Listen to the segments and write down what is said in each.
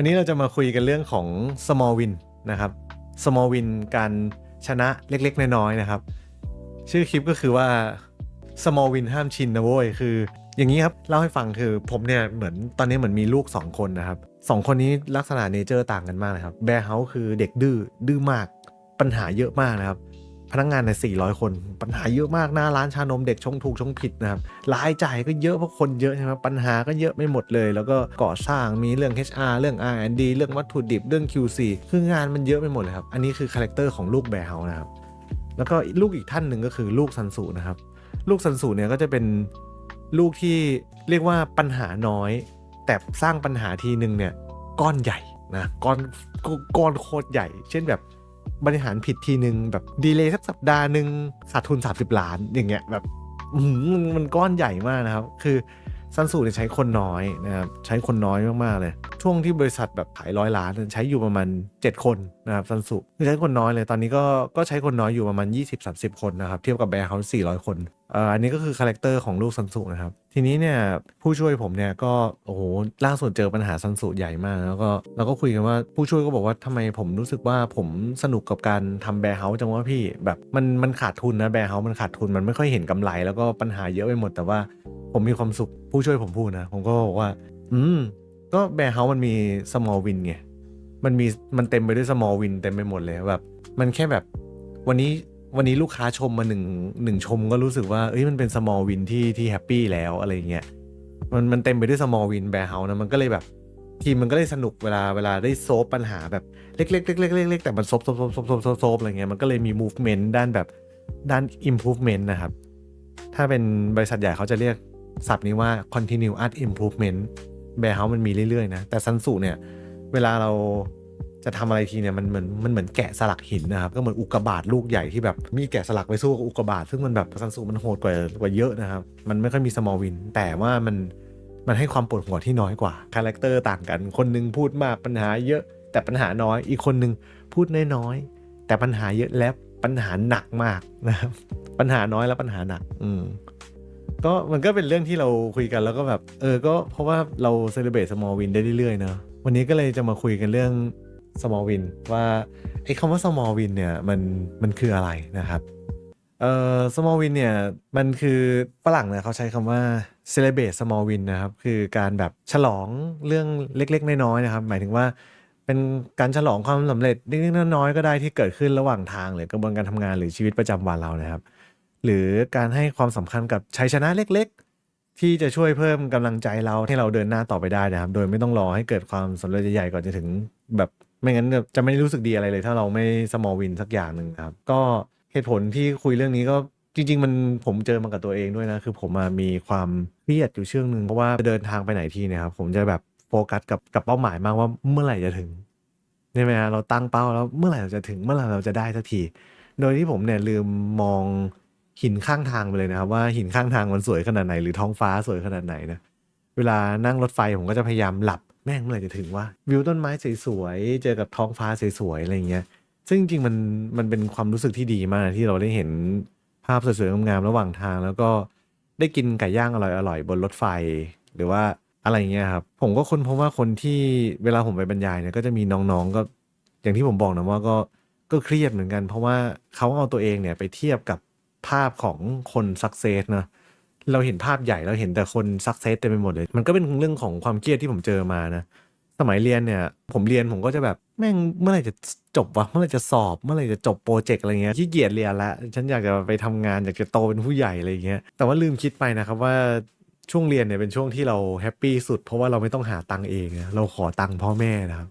วันนี้เราจะมาคุยกันเรื่องของ small win นะครับ small win การชนะเล็กๆ น้อยๆนะครับ ชื่อคลิปก็คือว่า small win ห้ามชินนะเว้ยคือ อย่างนี้ครับ เล่าให้ฟังคือผมเนี่ยเหมือนตอนนี้เหมือนมีลูก 2 คนนะครับสองคนนี้ลักษณะเนเจอร์ต่างกันมากเลยครับแบร์เฮาคือเด็กดื้อดื้อมากปัญหาเยอะมากนะครับ พนักงานใน 400 คน ปัญหาเยอะมากหน้าร้านชานมเด็กชงถูกชงผิดนะครับรายจ่ายก็เยอะเพราะคนเยอะใช่ไหมปัญหาก็เยอะไม่หมดเลย แล้วก็ก่อสร้างมีเรื่อง HR เรื่อง R&D เรื่องวัตถุดิบเรื่อง QC คืองานมันเยอะไปหมดเลยครับ อันนี้คือคาแรคเตอร์ของลูกแบร์เฮานะครับแล้วก็ลูกอีกท่านหนึ่งก็คือลูกซันสูนะครับลูกซันสูเนี่ยก็จะเป็นลูกที่เรียกว่าปัญหาน้อย แต่สร้างปัญหาทีหนึ่งเนี่ยก้อนใหญ่นะก้อนก้อนโคตรใหญ่ เช่นแบบ บริหารผิดทีหนึ่งแบบดีเลย์สักสัปดาห์หนึ่งขาดทุน 30 ล้านอย่างเงี้ยแบบมันมันก้อนใหญ่มากนะครับ คือซันสูเนี่ยใช้คนน้อยนะครับใช้คนน้อยมากๆเลย ช่วงที่บริษัทแบบขายร้อยล้านใช้อยู่ประมาณ 7 คนนะครับซันสูคือใช้คนน้อยเลยตอนนี้ก็ก็ใช้คนน้อยอยู่ประมาณ 20-30 คนนะครับ เทียบกับแบร์เขา400 คนอ่ออันนี้ก็คือคาแรคเตอร์ของลูกซันสูนะครับทีนี้เนี่ยผู้ช่วยผมเนี่ยก็โอ้โหล่าสุดเจอปัญหาซันสูใหญ่มาก แล้วก็เราก็คุยกันว่าผู้ช่วยก็บอกว่าทำไมผมรู้สึกว่าผมสนุกกับการทำแบร์เฮาส์จังว่าพี่แบบมันมันขาดทุนนะแบร์เฮาส์มันขาดทุนมันไม่ค่อยเห็นกำไร แล้วก็ปัญหาเยอะไปหมด แต่ว่าผมมีความสุขผู้ช่วยผมพูดนะ ผมก็บอกว่า อืม ก็แบร์เฮาส์มันมี small win ไงมันมีมันเต็มไปด้วย small win เต็มไปหมดเลยแบบ มันแค่แบบวันนี้ วันนี้ลูกค้าชมมาหนึ่งหนึ่งชมก็รู้สึกว่าเอ้ยมันเป็น small win ที่ที่แฮปปี้แล้วอะไรเงี้ยมันมันเต็มไปด้วย small win แบร์เฮานะมันก็เลยแบบ ทีมมันก็เลยสนุกเวลาเวลาได้โซฟปัญหาแบบเล็กๆเล็กๆเล็กๆแต่มันซบซบซบซบซบซบซบอะไรเงี้ยมันก็เลยมี movement ด้านแบบด้าน improvement นะครับ ถ้าเป็นบริษัทใหญ่เขาจะเรียกศัพท์นี้ว่า continuous improvement แบร์เฮามันมีเรื่อยๆนะแต่ซันสุเนี่ยเวลาเรา จะทำอะไรทีเนี่ยมันเหมือนมันเหมือนแกะสลักหินนะครับก็เหมือนอุกกาบาตลูกใหญ่ที่แบบมีแกะสลักไปสู้กับอุกกาบาตซึ่งมันแบบซันสุมันโหดกว่ากว่าเยอะนะครับมันไม่ค่อยมี small win แต่ว่ามันมันให้ความปวดหัวที่น้อยกว่าคาแรคเตอร์ต่างกัน คนหนึงพูดมากปัญหาเยอะ แต่ปัญหาน้อยอีกคนหนึงพูดน้อยๆแต่ปัญหาเยอะและปัญหาหนักมากนะครับปัญหาน้อยและปัญหาหนัก อืมก็มันก็เป็นเรื่องที่เราคุยกันแล้วก็แบบ เออก็เพราะว่าเราเซเลบรต small win ได้เรื่อยๆเนอะวันนี้ก็เลยจะมาคุยกันเรื่อง small win ว่าไอ้คำว่า small win เนี่ยมันมันคืออะไรนะครับเอ่อ small win เนี่ยมันคือฝรั่งเนี่ยเขาใช้คำว่า celebrate small win นะครับคือการแบบฉลองเรื่องเล็กๆ น้อยๆนะครับ หมายถึงว่าเป็นการฉลองความสำเร็จเล็กๆน้อยๆก็ได้ที่เกิดขึ้นระหว่างทางหรือกระบวนการทำงานหรือชีวิตประจำวันเรานะครับ หรือการให้ความสำคัญกับชัยชนะเล็กๆ ที่จะช่วยเพิ่มกำลังใจเราให้เราเดินหน้าต่อไปได้นะครับ โดยไม่ต้องรอให้เกิดความสำเร็จใหญ่ๆก่อนจะถึงแบบ ไม่งั้นจะไม่รู้สึกดีอะไรเลย ถ้าเราไม่ small win สักอย่างหนึ่งครับ ก็เหตุผลที่คุยเรื่องนี้ก็จริง ๆ มันผมเจอมากับตัวเองด้วยนะ คือผมมามีความเครียดอยู่ช่วงหนึ่งเพราะว่าเดินทางไปไหนทีเนี่ยครับ ผมจะแบบโฟกัสกับกับเป้าหมายมากว่าเมื่อไหร่จะถึงใช่ไหมฮะเราตั้งเป้าแล้วเมื่อไหร่เราจะถึงเมื่อไหร่เราจะได้สักที โดยที่ผมเนี่ยลืมมองหินข้างทางไปเลยนะครับ ว่าหินข้างทางมันสวยขนาดไหนหรือท้องฟ้าสวยขนาดไหนนะเวลานั่งรถไฟผมก็จะพยายามหลับ แม่งเมื่อไหร่จะถึงว่าวิวต้นไม้สวยๆเจอกับท้องฟ้าสวยๆอะไรอย่างเงี้ยซึ่งจริงๆมันมันเป็นความรู้สึกที่ดีมากที่เราได้เห็นภาพสวยๆงามๆระหว่างทาง แล้วก็ได้กินไก่ย่างอร่อยๆบนรถไฟ หรือว่าอะไรเงี้ยครับผมก็ค้นพบว่าคนที่เวลาผมไปบรรยายเนี่ยก็จะมีน้องๆก็อย่างที่ผมบอกนะว่าก็ก็เครียดเหมือนกัน เพราะว่าเขาเอาตัวเองเนี่ยไปเทียบกับภาพของคนสักเซสนะ เราเห็นภาพใหญ่เราเห็นแต่คนสักเซสเต็มไปหมดเลย มันก็เป็นเรื่องของความเครียดที่ผมเจอมานะ สมัยเรียนเนี่ย ผมเรียนผมก็จะแบบแม่งเมื่อไหร่จะจบวะเมื่อไหร่จะสอบเมื่อไหร่จะจบโปรเจกต์อะไรเงี้ยขี้เกียจเรียนละฉันอยากจะไปทำงานอยากจะโตเป็นผู้ใหญ่อะไรเงี้ยแต่ว่าลืมคิดไปนะครับว่าช่วงเรียนเนี่ยเป็นช่วงที่เราแฮปปี้สุด เพราะว่าเราไม่ต้องหาตังค์เองเราขอตังค์พ่อแม่นะครับ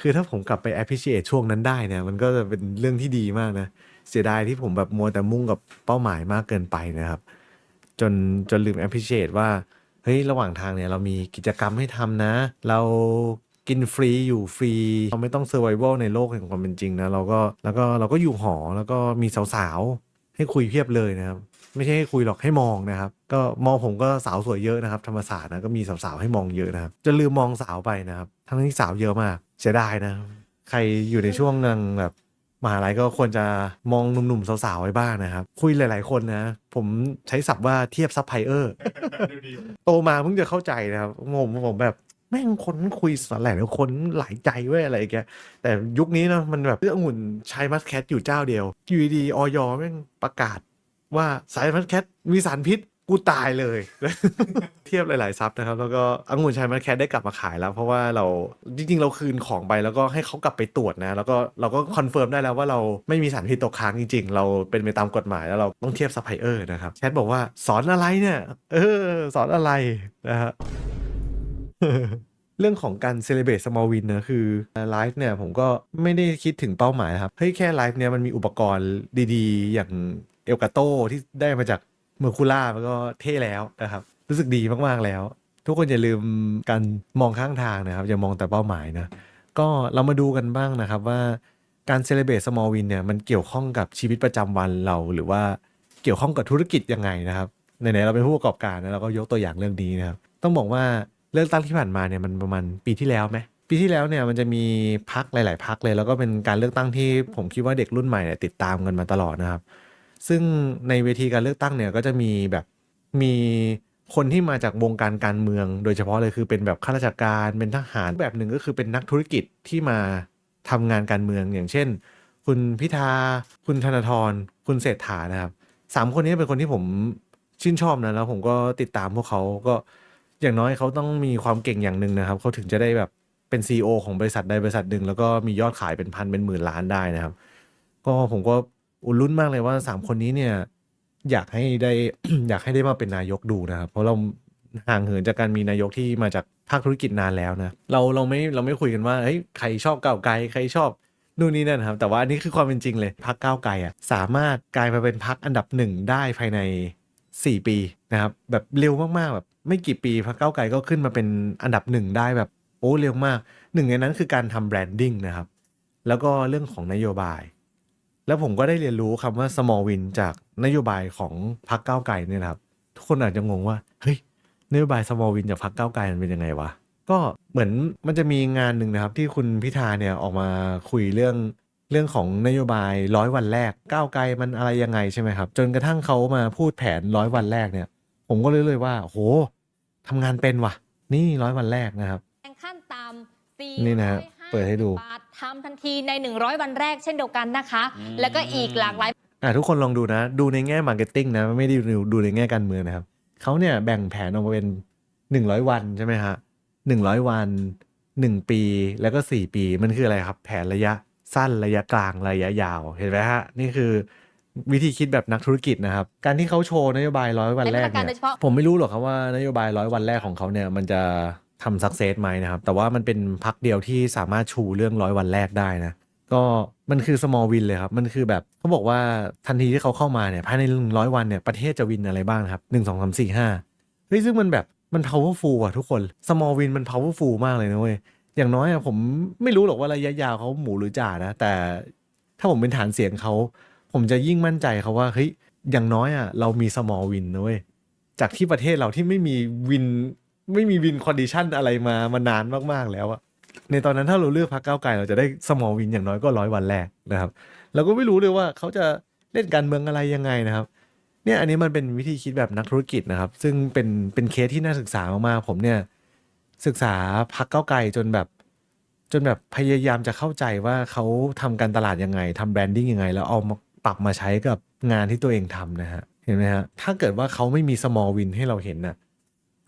คือถ้าผมกลับไป appreciate ช่วงนั้นได้เนี่ยมันก็จะเป็นเรื่องที่ดีมากนะเสียดายที่ผมแบบมัวแต่มุ่งกับเป้าหมายมากเกินไปนะครับ จนจนลืม appreciate ว่า เฮ้ย ระหว่างทางเนี่ยเรามีกิจกรรมให้ทำนะ เรากินฟรีอยู่ฟรี เราไม่ต้อง survival ในโลกแห่งความเป็นจริงนะ เราก็แล้วก็เราก็อยู่หอแล้วก็มีสาวๆ ให้คุยเพียบเลยนะครับ ไม่ใช่ให้คุยหรอกให้มองนะครับ ก็มองผมก็สาวสวยเยอะนะครับ ธรรมศาสตร์นะก็มีสาวๆให้มองเยอะนะครับจะลืมมองสาวไปนะครับ ทั้งที่สาวเยอะมากเสียดายนะ ใครอยู่ในช่วงนึงแบบ มหาลัยก็ควรจะมองหนุ่มๆสาวๆไว้บ้างนะครับ คุยหลายๆคนนะ ผมใช้ศัพท์ว่าเทียบซัพพลายเออร์โตมาเพิ่งจะเข้าใจนะครับ ผมผมแบบแม่งคนคุยสาแหล่แล้วคนหลายใจเว้ยอะไรอย่างเงี้ยแต่ยุคนี้เนาะมันแบบเรื่ององุ่นใช้มัสแคทอยู่เจ้าเดียว อยู่ดีๆออยแม่งประกาศว่าสายมัสแคทมีสารพิษ กูตายเลย เทียบหลาย ๆ ซับนะครับ แล้วก็องุ่นชัยมัสแคทได้กลับมาขายแล้ว เพราะว่าเราจริง ๆ เราคืนของไปแล้วก็ให้เขากลับไปตรวจนะ แล้วก็เราก็คอนเฟิร์มได้แล้วว่าเราไม่มีสารพิษตกค้างจริง ๆ เราเป็นไปตามกฎหมายแล้วเราต้องเทียบซัพพลายเออร์นะครับแชทบอกว่าสอนอะไรเนี่ยเออสอนอะไรนะฮะเรื่องของการ celebrate small win นะคือไลฟ์เนี่ยผมก็ไม่ได้คิดถึงเป้าหมายครับเฮ้ยแค่ไลฟ์เนี่ยมันมีอุปกรณ์ดีๆ อย่างเอลกาโตที่ได้มาจาก เมอร์คูล่ามันก็เท่แล้วนะครับ รู้สึกดีมากๆแล้ว ทุกคนอย่าลืมการมองข้างทางนะครับ อย่ามองแต่เป้าหมายนะ ก็เรามาดูกันบ้างนะครับว่าการ celebrate small win เนี่ยมันเกี่ยวข้องกับชีวิตประจำวันเรา หรือว่าเกี่ยวข้องกับธุรกิจยังไงนะครับไหนๆเราเป็นผู้ประกอบการนะเราก็ยกตัวอย่างเรื่องนี้นะครับ ต้องบอกว่าเลือกตั้งที่ผ่านมาเนี่ยมันประมาณปีที่แล้วไหมปีที่แล้วเนี่ยมันจะมีพักหลาย ๆ พักเลย แล้วก็เป็นการเลือกตั้งที่ผมคิดว่าเด็กรุ่นใหม่เนี่ยติดตามกันมาตลอดนะครับ ซึ่งในเวทีการเลือกตั้งเนี่ยก็จะมีแบบมีคนที่มาจากวงการการเมือง โดยเฉพาะเลยคือเป็นแบบข้าราชการเป็นทหารแบบหนึ่งก็คือเป็นนักธุรกิจที่มาทำงานการเมืองอย่างเช่น คุณพิธาคุณธนาธรคุณเศรษฐานะครับสามคนนี้เป็นคนที่ผมชื่นชอบนะแล้วผมก็ติดตามพวกเขาก็อย่างน้อยเขาต้องมีความเก่งอย่างหนึ่งนะครับเขาถึงจะได้แบบเป็น CEO ของบริษัทใดบริษัทหนึ่งแล้วก็มียอดขายเป็นพันเป็นหมื่นล้านได้นะครับ ก็ผมก็ อุ่นรุ่นมากเลยว่าสามคนนี้เนี่ย อยากให้ได้ อยากให้ได้มาเป็นนายกดูนะครับ เพราะเราห่างเหินจากการมีนายกที่มาจากภาคธุรกิจนานแล้วนะเราเราไม่เราไม่คุยกันว่าเฮ้ยใครชอบก้าวไกลใครชอบนู่นนี่นั่นครับ แต่ว่าอันนี้คือความเป็นจริงเลยพักก้าวไกลอะสามารถกลายมาเป็นพักอันดับหนึ่งได้ภายใน 4 ปีนะครับแบบเร็วมากๆแบบไม่กี่ปีพักก้าวไกลก็ขึ้นมาเป็นอันดับหนึ่งได้แบบโอ้เร็วมากหนึ่งในนั้นคือการทำแบรนดิ้งนะครับแล้วก็เรื่องของนโยบาย แล้วผมก็ได้เรียนรู้คำว่า small win จากนโยบายของพรรคก้าวไกลเนี่ยนะครับ ทุกคนอาจจะงงว่า เฮ้ย นโยบาย small win จากพรรคก้าวไกลมันเป็นยังไงวะ ก็เหมือนมันจะมีงานหนึ่งนะครับ ที่คุณพิธาเนี่ยออกมาคุยเรื่องเรื่องของนโยบายร้อยวันแรกก้าวไกลมันอะไรยังไงใช่ไหมครับ จนกระทั่งเขามาพูดแผนร้อยวันแรกเนี่ย ผมก็เลยเลยว่าโหทำงานเป็นว่ะนี่ร้อยวันแรกนะครับแรงขั้นต่ำนี่นะฮะ เปิดให้ดูบาททำทันทีใน 100 วันแรกเช่นเดียวกันนะคะแล้วก็อีกหลากหลายอะทุกคนลองดูนะ ดูในแง่มาร์เก็ตติ้งนะ ไม่ได้ดูดูในแง่การเมืองนะครับ เขาเนี่ยแบ่งแผนออกมาเป็น 100 วันใช่ไหมฮะ100 วัน 1 ปีแล้วก็ 4 ปีมันคืออะไรครับ แผนระยะสั้นระยะกลางระยะยาว เห็นไหมฮะ นี่คือวิธีคิดแบบนักธุรกิจนะครับ การที่เขาโชว์นโยบายร้อยวันแรกในมาตรการเนี่โดยยเฉพาะผมไม่รู้หรอกครับว่านโยบายร้อยวันแรกของเขาเนี่ยมันจะ ทำสักเซสไหมนะครับ แต่ว่ามันเป็นพักเดียวที่สามารถชูเรื่องร้อยวันแรกได้นะ ก็มันคือ small win เลยครับ มันคือแบบเขาบอกว่าทันทีที่เขาเข้ามาเนี่ยภายในหนึ่งร้อยวันเนี่ยประเทศจะวินอะไรบ้างครับหนึ่งสองสามสี่ห้าเฮ้ยซึ่งมันแบบมัน powerful อะทุกคน small win มัน powerful มากเลยนะเว้ยอย่างน้อยอะผมไม่รู้หรอกว่าระยะยาวเขาหมูหรือจ่านะ แต่ถ้าผมเป็นฐานเสียงเขาผมจะยิ่งมั่นใจเขาว่าเฮ้ยอย่างน้อยอะเรามี small win นะเว้ยจากที่ประเทศเราที่ไม่มีวิน ไม่มีวินคอนดิชันอะไรมามานานมากๆแล้วอะในตอนนั้นถ้าเราเลือกพรรคก้าวไกลเราจะได้สมอลวินอย่างน้อยก็ร้อยวันแรกนะครับเราก็ไม่รู้เลยว่าเขาจะเล่นการเมืองอะไรยังไงนะครับ เนี่ยอันนี้มันเป็นวิธีคิดแบบนักธุรกิจนะครับ ซึ่งเป็นเป็นเคสที่น่าศึกษามากๆผมเนี่ยศึกษาพรรคก้าไกลจนแบบ จนแบบพยายามจะเข้าใจว่าเขาทำการตลาดยังไงทำแบรนดิ้งยังไง แล้วเอามาปรับมาใช้กับงานที่ตัวเองทำนะฮะเห็นไหมฮะถ้าเกิดว่าเขาไม่มี small win ให้เราเห็นน่ะ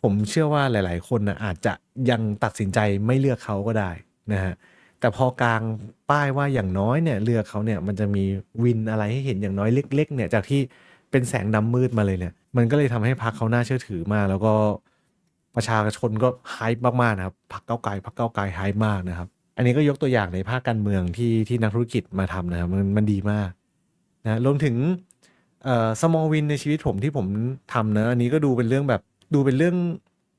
ผมเชื่อว่าหลาย ๆ คนนะอาจจะยังตัดสินใจไม่เลือกเขาก็ได้นะฮะแต่พอกลางป้ายว่าอย่างน้อยเนี่ยเลือกเขาเนี่ยมันจะมีวินอะไรให้เห็นอย่างน้อยเล็ก ๆ เนี่ยจากที่เป็นแสงดำมืดมาเลยเนี่ย มันก็เลยทำให้พรรคเขาน่าเชื่อถือมาก แล้วก็ประชาชนก็ไฮป์มากๆนะครับพรรคเก้าไกลพรรคเก้าไกลไฮป์มากนะครับ อันนี้ก็ยกตัวอย่างในภาคการเมืองที่ที่นักธุรกิจมาทำนะครับมันมันดีมากนะรวมถึงเอ่อ small win ในชีวิตผมที่ผมทำนะอันนี้ก็ดูเป็นเรื่องแบบ ดูเป็นเรื่อง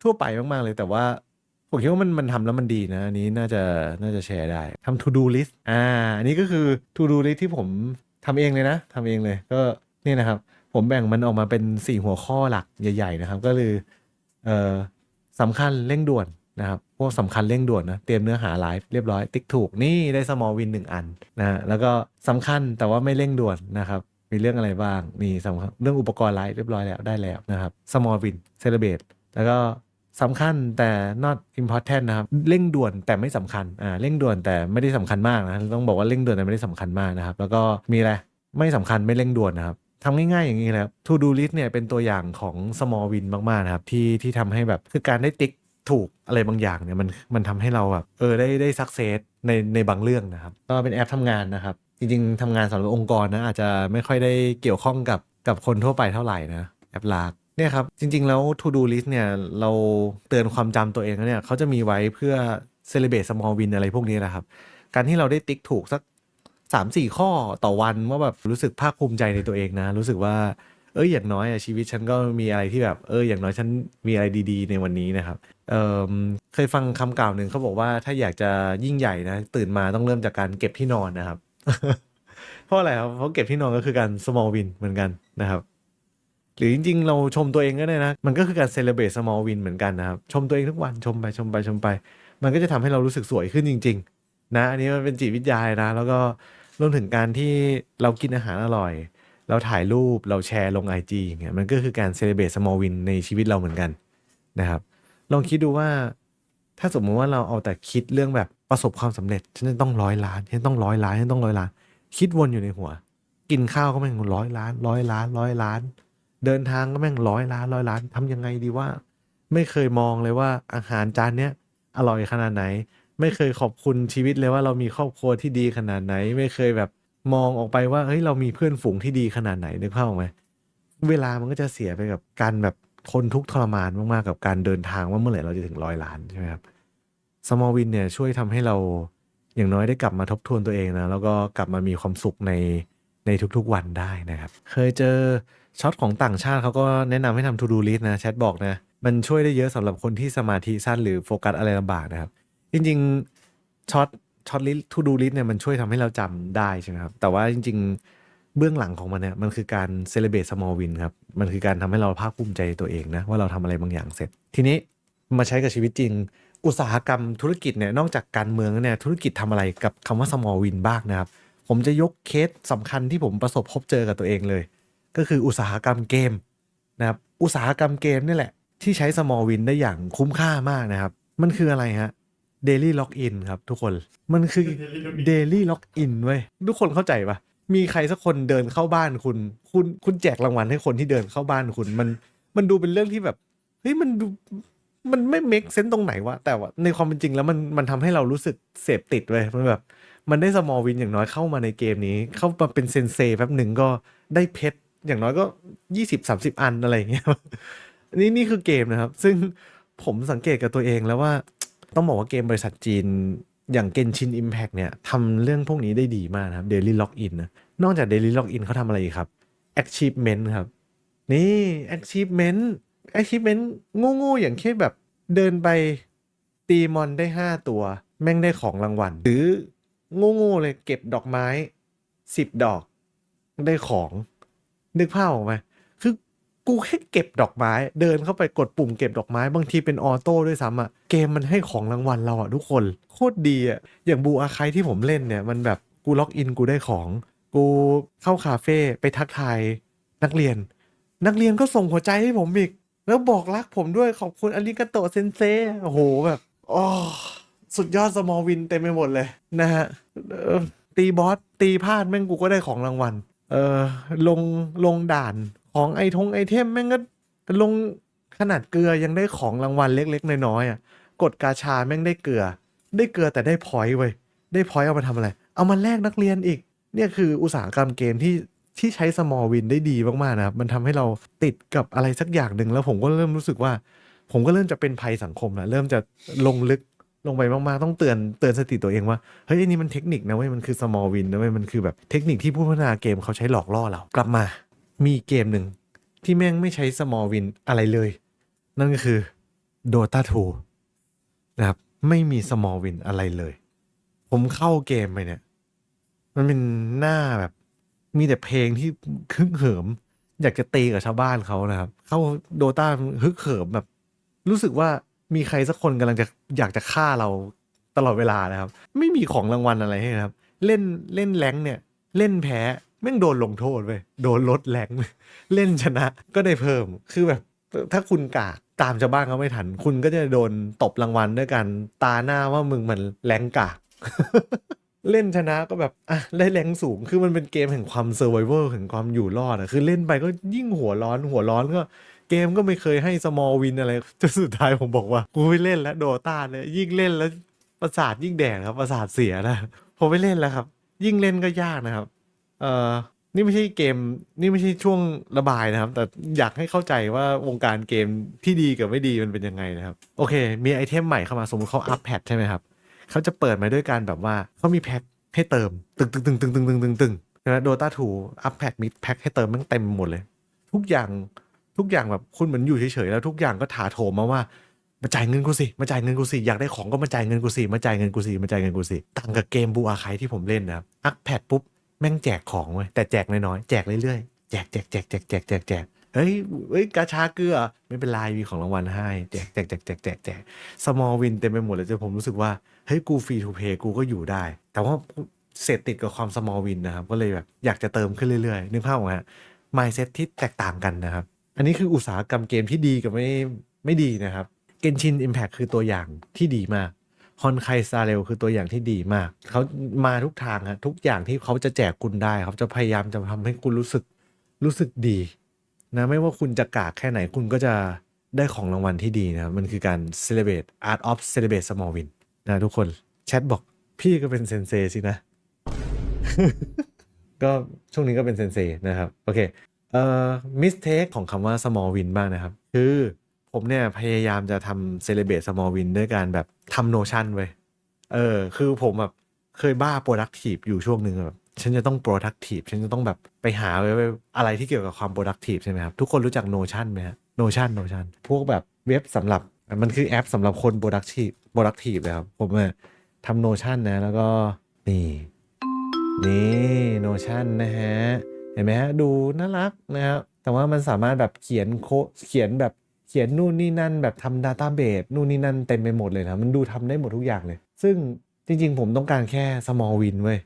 ทั่วไปมากๆเลย แต่ว่าผมคิดว่ามันมันทำแล้วมันดีนะ อันนี้น่าจะน่าจะแชร์ได้ทำ to do list อ่า อันนี้ก็คือ to do list ที่ผมทำเองเลยนะทำเองเลยก็นี่นะครับ ผมแบ่งมันออกมาเป็น 4 หัวข้อหลักใหญ่ ๆ นะครับ ก็คือเอ่อสำคัญเร่งด่วนนะครับพวกสำคัญเร่งด่วนนะเตรียมเนื้อหาไลฟ์เรียบร้อย ติ๊กถูกนี่ได้ small win หนึ่งอันนะแล้วก็สำคัญแต่ว่าไม่เร่งด่วนนะครับ มีเรื่องอะไรบ้าง นี่สำคัญเรื่องอุปกรณ์ไลฟ์เรียบร้อยแล้วได้แล้วนะครับ small win celebrate แล้วก็สำคัญแต่ not important นะครับ เร่งด่วนแต่ไม่สำคัญอ่าเร่งด่วนแต่ไม่ได้สำคัญมากนะต้องบอกว่าเร่งด่วนแต่ไม่ได้สำคัญมากนะครับ แล้วก็มีอะไรไม่สำคัญไม่เร่งด่วนนะครับทำง่ายๆอย่างนี้แหละครับ to do list เนี่ยเป็นตัวอย่างของ small win มาก ๆ นะครับ ที่ที่ทำให้แบบคือการได้ติ๊กถูกอะไรบางอย่างเนี่ยมันมันทำให้เราแบบเออได้ได้ success ในในบางเรื่องนะครับ ก็เป็นแอปทำงานนะครับ จริงๆทำงานสำหรับองค์กรนะอาจจะไม่ค่อยได้เกี่ยวข้องกับกับคนทั่วไปเท่าไหร่นะแอปลากเนี่ยครับจริง ๆ แล้ว to do list เนี่ยเราเตือนความจำตัวเองแล้วเนี่ยเขาจะมีไว้เพื่อ celebrate small win อะไรพวกนี้นะครับ การที่เราได้ติ๊กถูกสักสามสี่ข้อต่อวันว่าแบบรู้สึกภาคภูมิใจในตัวเองนะ รู้สึกว่าเอ้ยอย่างน้อยชีวิตฉันก็มีอะไรที่แบบเอออย่างน้อยฉันมีอะไรดี ๆ ในวันนี้นะครับเเคยฟังคำกล่าวหนึ่งเขาบอกว่าถ้าอยากจะยิ่งใหญ่นะตื่นมาต้องเริ่มจากการเก็บที่นอนนะครับ เพราะอะไรครับเพราะเก็บที่นอนก็คือการ small win เหมือนกันนะครับ หรือจริงๆ เราชมตัวเองก็ได้นะ มันก็คือการ celebrate small win เหมือนกันนะครับ ชมตัวเองทุกวันชมไปชมไปชมไป มันก็จะทำให้เรารู้สึกสวยขึ้นจริง ๆ นะ อันนี้มันเป็นจิตวิทยายนะ แล้วก็รวมถึงการที่เรากินอาหารอร่อย เราถ่ายรูปเราแชร์ลง IG อย่างเงี้ยมันก็คือการ celebrate small win ในชีวิตเราเหมือนกันนะครับ ลองคิดดูว่าถ้าสมมติว่าเราเอาแต่คิดเรื่องแบบ ประสบความสำเร็จฉันจะต้องร้อยล้านฉันต้องร้อยล้านฉันต้องร้อยล้าน คิดวนอยู่ในหัว กินข้าวก็แม่งร้อยล้านร้อยล้านร้อยล้าน เดินทางก็แม่งร้อยล้านร้อยล้านทำยังไงดีว่า ไม่เคยมองเลยว่าอาหารจานเนี้ยอร่อยขนาดไหน ไม่เคยขอบคุณชีวิตเลยว่าเรามีครอบครัวที่ดีขนาดไหน ไม่เคยแบบมองออกไปว่าเฮ้ยเรามีเพื่อนฝูงที่ดีขนาดไหนนึกภาพออกไหมเวลามันก็จะเสียไปกับการแบบทนทุกข์ทรมานมากๆกับการเดินทางว่าเมื่อไหร่เราจะถึงร้อยล้านใช่ไหมครับ small win เนี่ยช่วยทำให้เราอย่างน้อยได้กลับมาทบทวนตัวเองนะ แล้วก็กลับมามีความสุขในในทุกๆวันได้นะครับ เคยเจอช็อตของต่างชาติเขาก็แนะนำให้ทำ to do list นะแชทบอกนะ มันช่วยได้เยอะสำหรับคนที่สมาธิสั้นหรือโฟกัสอะไรลำบากนะครับ จริงๆช็อตช็อตลิส to do list เนี่ยมันช่วยทำให้เราจำได้ใช่ไหมครับ แต่ว่าจริง ๆ เบื้องหลังของมันเนี่ยมันคือการ celebrate small win ครับ มันคือการทำให้เราภาคภูมิใจตัวเองนะว่าเราทำอะไรบางอย่างเสร็จ ทีนี้มาใช้กับชีวิตจริง อุตสาหกรรมธุรกิจเนี่ยนอกจากการเมืองแล้วเนี่ยธุรกิจทำอะไรกับคำว่า small win บ้างนะครับ ผมจะยกเคสสำคัญที่ผมประสบพบเจอกับตัวเองเลย ก็คืออุตสาหกรรมเกมนะครับอุตสาหกรรมเกมนี่แหละ ที่ใช้ small win ได้อย่างคุ้มค่ามากนะครับ มันคืออะไรฮะ daily login ครับทุกคนมันคือ daily login เว้ยทุกคนเข้าใจปะมีใครสักคนเดินเข้าบ้านคุณ คุณคุณแจกรางวัลให้คนที่เดินเข้าบ้านคุณมันมันดูเป็นเรื่องที่แบบเฮ้ยมันดู มันไม่ make sense ตรงไหนวะแต่ว่าในความเป็นจริงแล้วมันมันทำให้เรารู้สึกเสพติดเว้ยมันแบบ มันได้ small win อย่างน้อยเข้ามาในเกมนี้ เข้ามาเป็นเซนเซแป๊บหนึ่งก็ได้เพชรอย่างน้อยก็ยี่สิบสามสิบอันอะไรอย่างเงี้ยนี่นี่คือเกมนะครับ ซึ่งผมสังเกตกับตัวเองแล้วว่า ต้องบอกว่าเกมบริษัทจีนอย่าง Genshin Impact เนี่ยทำเรื่องพวกนี้ได้ดีมากนะครับ Daily Login นะนอกจาก Daily Login เขาทำอะไรอีกครับ Achievement ครับ นี่ Achievement Achievement โง่ๆอย่างเช่นแบบเดินไปตีมอนได้ 5 ตัว แม่งได้ของรางวัล หรือโง่ๆเลยเก็บดอกไม้ 10 ดอก ได้ของ นึกภาพออกไหมคือกูแค่เก็บดอกไม้ เดินเข้าไปกดปุ่มเก็บดอกไม้ บางทีเป็นออโต้ด้วยซ้ำอะเกมมันให้ของรางวัลเราอะทุกคน โคตรดีอะ อย่างบูอาคายที่ผมเล่นเนี่ยมันแบบกูล็อกอินกูได้ของ กูเข้าคาเฟ่ไปทักทายนักเรียน นักเรียนก็ส่งหัวใจให้ผมอีก แล้วบอกรักผมด้วยขอบคุณอาริกาโตเซนเซโอ้โหแบบอ๋อสุดยอดสมอลวินเต็มไปหมดเลยนะฮะตีบอสตีพลาดแม่งกูก็ได้ของรางวัล เออลงลงด่านของไอทงไอเทมแม่งก็ลงขนาดเกลือยังได้ของรางวัลเล็กๆน้อยๆอะกดกาชาแม่งได้เกลือ ได้เกลือแต่ได้พอยต์เว้ยได้พอยต์เอามาทำอะไร เอามาแลกนักเรียนอีก เนี่ยคืออุตสาหกรรมเกมที่ ที่ใช้ small win ได้ดีมากๆนะครับ มันทำให้เราติดกับอะไรสักอย่างหนึ่งแล้วผมก็เริ่มรู้สึกว่า ผมก็เริ่มจะเป็นภัยสังคมแล้วเริ่มจะลงลึกลงไปมากๆ ต้องเตือนเตือนสติตัวเองว่า เฮ้ยอันนี้มันเทคนิคนะเว้ยมันคือ small win นะเว้ยมันคือแบบเทคนิคที่ผู้พัฒนาเกมเขาใช้หลอกล่อเรา กลับมามีเกมหนึ่งที่แม่งไม่ใช้ small win อะไรเลย นั่นก็คือ Dota 2 นะครับ ไม่มี small win อะไรเลย ผมเข้าเกมไปเนี่ย มันเป็นหน้าแบบ มีแต่เพลงที่ฮึกเหิม อยากจะตีกับชาวบ้านเขานะครับ เข้าโดตาฮึกเหิมแบบ รู้สึกว่ามีใครสักคนกำลังจะอยากจะฆ่าเราตลอดเวลานะครับ ไม่มีของรางวัลอะไรให้นะครับ เล่นเล่นแรงเนี่ย เล่นแพ้แม่งโดนลงโทษเว้ยโดนลดแรงเล่นชนะก็ได้เพิ่มคือแบบถ้าคุณกากตามชาวบ้านเขาไม่ทัน คุณก็จะโดนตบรางวัลด้วยกันตาหน้าว่ามึงมันแรงกาก เล่นชนะก็แบบอะได้แรงสูง คือมันเป็นเกมแห่งความเซอร์ไวเวอร์แห่งความอยู่รอดอะคือเล่นไปก็ยิ่งหัวร้อนหัวร้อนก็ เกมก็ไม่เคยให้ small win อะไรจนสุดท้ายผมบอกว่ากูไม่เล่นแล้วโดตาเลยยิ่งเล่นแล้วประสาทยิ่งแดกครับประสาทเสียนะผมไม่เล่นแล้วครับ ยิ่งเล่นก็ยากนะครับ เอ่อนี่ไม่ใช่เกม นี่ไม่ใช่ช่วงระบายนะครับ แต่อยากให้เข้าใจว่าวงการเกมที่ดีกับไม่ดีมันเป็นยังไงนะครับ โอเค มีไอเทมใหม่เข้ามาสมมติเขาอัพแพทใช่ไหมครับ เขาจะเปิดมาด้วยการแบบว่าเขามีแพ็คให้เติม ตึงตึงตึงตึงตึงตึงตึงตึงนะโดตาทูอัพแพทมีแพ็คให้เติมแมันเต็มหมดเลย ทุกอย่างทุกอย่างแบบคุณเหมือนอยู่เฉยๆแล้วทุกอย่างก็ถาโถมมาว่ามาจ่ายเงินกูสิมาจ่ายเงินกูสิอยากได้ของก็มาจ่ายเงินกูสิมาจ่ายเงินกูสิมาจ่ายเงินกูสิต่างกับเกมบูอาคายที่ผมเล่นนะครับอัพแพดปุ๊บแม่งแจกของเว้ยแต่แจกน้อยๆแจกเรื่อยๆแจกแจกแจกแจกแจกแจกแจก เฮ้ยเฮ้ยกาชาเกลือไม่เป็นไรมีของรางวัลให้แจกแจกแจกแจกแจกแจกสมอลวินเต็มไปหมดเลยจนผมรู้สึกว่าเฮ้ยกูฟรีทูเพย์กูก็อยู่ได้ แต่ว่าเสร็จติดกับความสมอลวินนะครับ ก็เลยแบบอยากจะเติมขึ้นเรื่อยๆ นึกภาพออกฮะมายเซ็ตที่แตกต่างกันนะครับ อันนี้คืออุตสาหกรรมเกมที่ดีกับไม่ไม่ดีนะครับเกนชินอิมแพ t คือตัวอย่างที่ดีมากฮอนไคซาเรลคือตัวอย่างที่ดีมาก เขามาทุกทางฮะทุกอย่างที่เขาจะแจกคุณได้เขาจะพยายามจะทำให้คุณรู้สึกรู้สึกดี นะไม่ว่าคุณจะกากแค่ไหนคุณก็จะได้ของรางวัลที่ดีนะครับมันคือการ celebrate art of celebrate small win นะทุกคนแชทบอกพี่ก็เป็นเซนเซสินะ ก็ช่วงนี้ก็เป็นเซนเซนะครับ โอเคเอ่อ mistake ของคำว่า small win บ้างนะครับ คือผมเนี่ยพยายามจะทำ celebrate small win ด้วยการแบบทำ notion ไว้เออ คือผมแบบเคยบ้า productive อยู่ช่วงหนึ่งแบบ ฉันจะต้อง productive ฉันจะต้องแบบไปหาไว้อะไรที่เกี่ยวกับความ productive ใช่ไหมครับ ทุกคนรู้จัก notion ไหมฮะ notion notion พวกแบบเว็บสำหรับมันคือแอปสำหรับคน productive productive เลยครับ ผมทำ notion นะ แล้วก็นี่ นี่ notion นะฮะ เห็นไหมฮะ ดูน่ารักนะครับแต่ว่ามันสามารถแบบเขียนโคเขียนแบบเขียนนู่นนี่นั่นแบบทำ database นู่นนี่นั่นเต็มไปหมดเลยนะ มันดูทำได้หมดทุกอย่างเลย ซึ่งจริง ๆ ผมต้องการแค่ small win เว้ย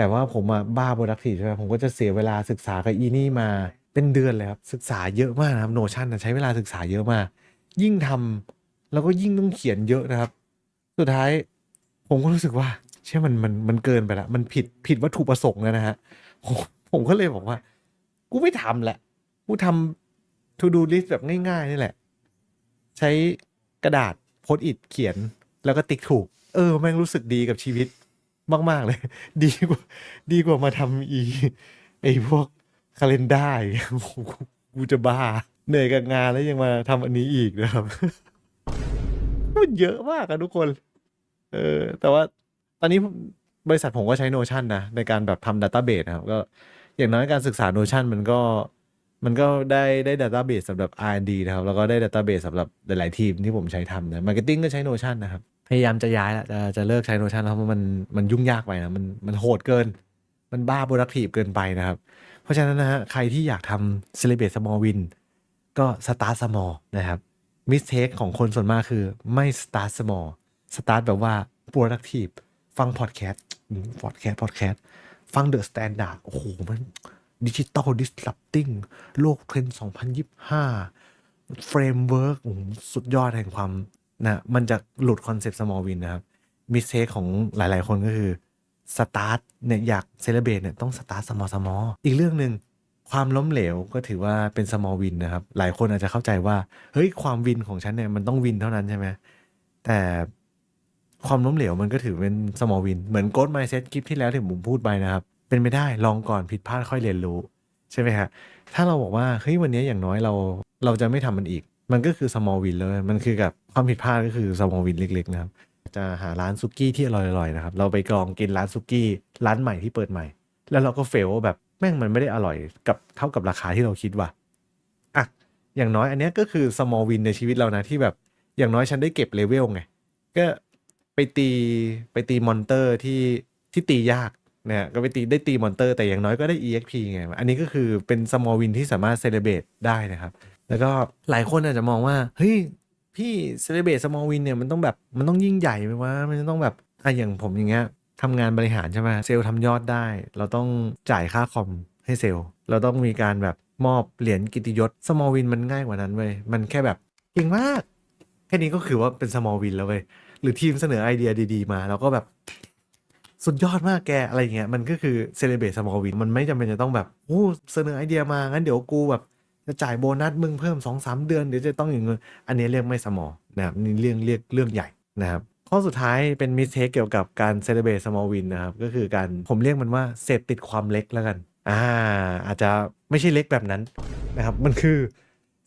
แต่ว่าผมอะบ้า productive ใช่ไหมผมก็จะเสียเวลาศึกษากับอีนี่มาเป็นเดือนเลยครับ ศึกษาเยอะมากนะครับ Notion นใช้เวลาศึกษาเยอะมาก ยิ่งทำแล้วก็ยิ่งต้องเขียนเยอะนะครับ สุดท้ายผมก็รู้สึกว่าเชื่อมันมันมันเกินไปละมันผิดผิดวัตถุประสงค์แล้วนะฮะผมผมก็เลยบอกว่า กูไม่ทำแหละ กูทำ to do list แบบง่ายๆนี่แหละ ใช้กระดาษโพสอิดเขียนแล้วก็ติ๊กถูก เออ แม่งรู้สึกดีกับชีวิต มาก ๆ เลย ดีกว่า ดีกว่ามาทำอีไอพวกคาล endar อย่างเงี้ยกูจะบ้า เหนื่อยกับงานแล้วยังมาทำอันนี้อีกนะครับมันเยอะมากอะทุกคน เออ แต่ว่าตอนนี้บริษัทผมก็ใช้ Notion นะ ในการแบบทำ Database นะครับ ก็อย่างน้อยการศึกษา Notion มันก็มันก็ได้ได้ Database สำหรับ R&D นะครับ แล้วก็ได้ Database สำหรับหลาย ๆ ทีมที่ผมใช้ทำนะ Marketing ก็ใช้ Notion นะครับ พยายามจะย้ายละจะจะเลิกใช้ Notion แล้วเพราะมันมันยุ่งยากไปนะมันมันโหดเกิน มันบ้า productive เกินไปนะครับ เพราะฉะนั้นนะฮะใครที่อยากทำ celebrate small win ก็ start small นะครับ mistake ของคนส่วนมากคือไม่ start small start แบบว่า productive ฟัง podcast อืม podcast podcast ฟัง the standard โอ้โห มันดิจิตอล disrupting โลกเทรนด์2025 เฟรมเวิร์กสุดยอดแห่งความ นะมันจะหลุดคอนเซปต์ small win นะครับมิสเทคของหลาย ๆ คนก็คือสตาร์ทเนี่ยอยากเซเลบรตเนี่ยต้องสตาร์ทสมอลสมออีกเรื่องหนึ่งความล้มเหลวก็ถือว่าเป็น small win นะครับ หลายคนอาจจะเข้าใจว่า เฮ้ย ความวินของฉันเนี่ยมันต้องวินเท่านั้นใช่ไหมแต่ความล้มเหลวมันก็ถือเป็น small win เหมือน growth mindset คลิปที่แล้วที่ผมพูดไปนะครับ เป็นไม่ได้ลองก่อนผิดพลาดค่อยเรียนรู้ ใช่ไหมฮะถ้าเราบอกว่าเฮ้ยวันนี้อย่างน้อยเราเราจะไม่ทำมันอีก มันก็คือ small win เลยมันคือกับความผิดพลาดก็คือ small win เล็กๆนะครับ จะหาร้านซุกี้ที่อร่อยๆนะครับ เราไปกรองกินร้านซุกี้ร้านใหม่ที่เปิดใหม่ แล้วเราก็เฟลว่าแบบแม่งมันไม่ได้อร่อยกับเท่ากับราคาที่เราคิดว่ะอะอย่างน้อยอันนี้ก็คือ small win ในชีวิตเรานะที่แบบอย่างน้อยฉันได้เก็บเลเวลไง ก็ไปตีไปตีมอนเตอร์ที่ที่ตียากนะฮะก็ไปตีได้ตีมอนเตอร์แต่อย่างน้อยก็ได้ exp ไง อันนี้ก็คือเป็น small win ที่สามารถเซเลบ a t e ได้นะครับ แล้วก็หลายคนอาจจะมองว่า เฮ้ย พี่เซเลบ a t e small win เนี่ยมันต้องแบบมันต้องยิ่งใหญ่ไหมวะมันต้องแบบอะอย่างผมอย่างเงี้ยทำงานบริหารใช่ไหมเซลล์ทำยอดได้ เราต้องจ่ายค่าคอมให้เซลล์ เราต้องมีการแบบมอบเหรียญกิติยศ small win มันง่ายกว่านั้นเว้ยมันแค่แบบเก่งมากแค่นี้ก็คือว่าเป็น small win แล้วเว้ยหรือทีมเสนอไอเดียดี ๆ มา แล้วก็แบบสุดยอดมากแกอะไรเงี้ยมันก็คือ celebrate small win มันไม่จำเป็นจะต้องแบบโอ้เสนอไอเดียมางั้นเดี๋ยวกูแบบ จะจ่ายโบนัสมึงเพิ่ม2อสเดือนเดี๋ยวจะต้องอย่างเงี้ยอันนี้เรียกไม่ small นะครับนี่เรื่องเรียกเรื่องใหญ่นะครับข้อสุดท้ายเป็นมิสเทคเกี่ยวกับการ celebrate small win นะครับ ก็คือการผมเรียกมันว่าเสพติดความเล็กแล้วกัน อ่า อาจจะไม่ใช่เล็กแบบนั้นนะครับ มันคือ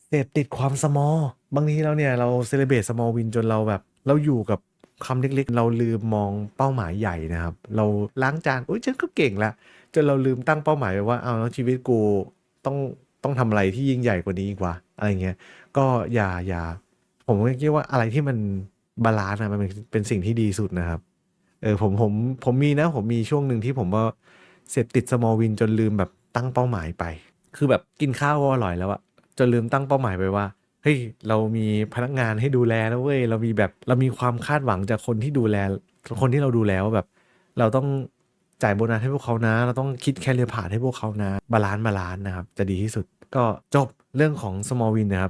เสพติดความ small บางทีเราเนี่ยเรา celebrate small win จนเราแบบเราอยู่กับคำเล็กๆ เราลืมมองเป้าหมายใหญ่นะครับ เราล้างจานอุ้ยฉันก็เก่งละจนเราลืมตั้งเป้าหมายไว้ว่าเอาแล้วชีวิตกูต้อง ต้องทำอะไรที่ยิ่งใหญ่กว่านี้อีกว่าอะไรเงี้ยก็อย่าอย่า ผมก็คิดว่าอะไรที่มันบาลานซ์นะมันเป็นสิ่งที่ดีสุดนะครับเออผมผมผมมีนะ ผมมีช่วงหนึ่งที่ผมว่าเสพติด small win จนลืมแบบตั้งเป้าหมายไป คือแบบกินข้าวก็อร่อยแล้วอะจนลืมตั้งเป้าหมายไปว่าเฮ้ยเรามีพนักงานให้ดูแลนะเว้ยเรามีแบบเรามีความคาดหวังจากคนที่ดูแล คนที่เราดูแลว่าแบบ เราต้อง จ่ายโบนัสให้พวกเขานะ เราต้องคิดแคเรียผ่านให้พวกเขานะ บาลานซ์บาลานซ์นะครับ จะดีที่สุด ก็จบเรื่องของ small win นะครับ